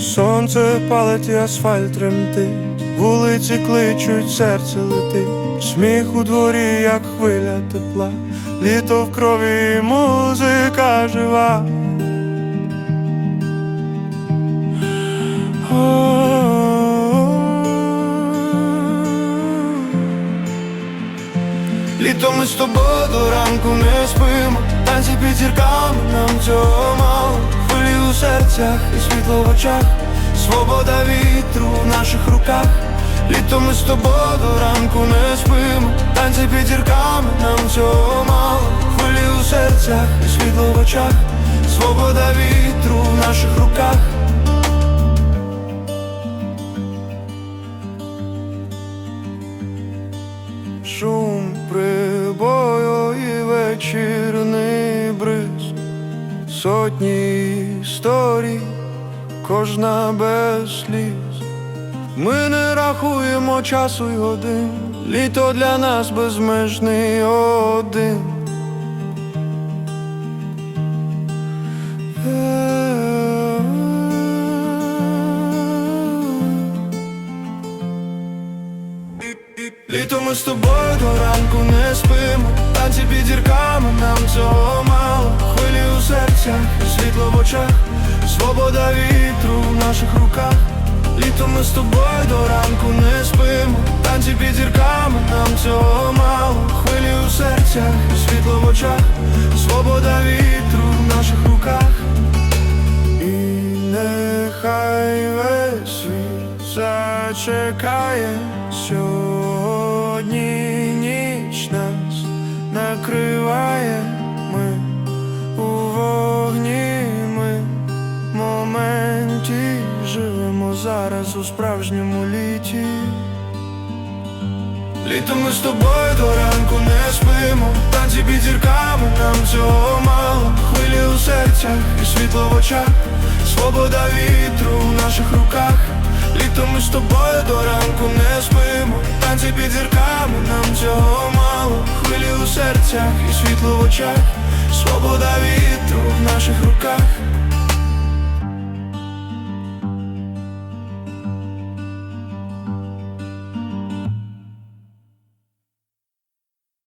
Сонце палить і асфальт тремтить, вулиці кличуть, серце летить, сміх у дворі, як хвиля тепла, літо в крові, музика жива. Літо ми з тобою до ранку не спимо, танці під зірками, нам цього серцях і світло в очах, свобода вітру в наших руках. Літо ми з тобою до ранку не спимо, танці під зірками, нам цього мало Хвилі у серцях і світло в очах, свобода вітру в наших руках. Шум прибою і бриз, сотні історій, кожна без сліз. Ми не рахуємо часу й годин, літо для нас безмежний один. Літо ми з тобою до ранку не спимо, танці серцях, світло в очах, свобода вітру в наших руках. Літо ми з тобою до ранку не спимо, танці під зірками, нам цього мало Хвилі у серцях, світло в очах, свобода вітру в наших руках. І нехай весь світ зачекає сьогодні зараз у справжньому літі. Літо ми з тобою до ранку не спимо, танці під зірками, нам цього мало Хвилі у серцях і світло в очах, свобода вітру в наших руках. Літо ми з тобою до ранку не спимо, танці під зірками, нам цього мало Хвилі у серцях і світло в очах, свобода вітру в наших руках.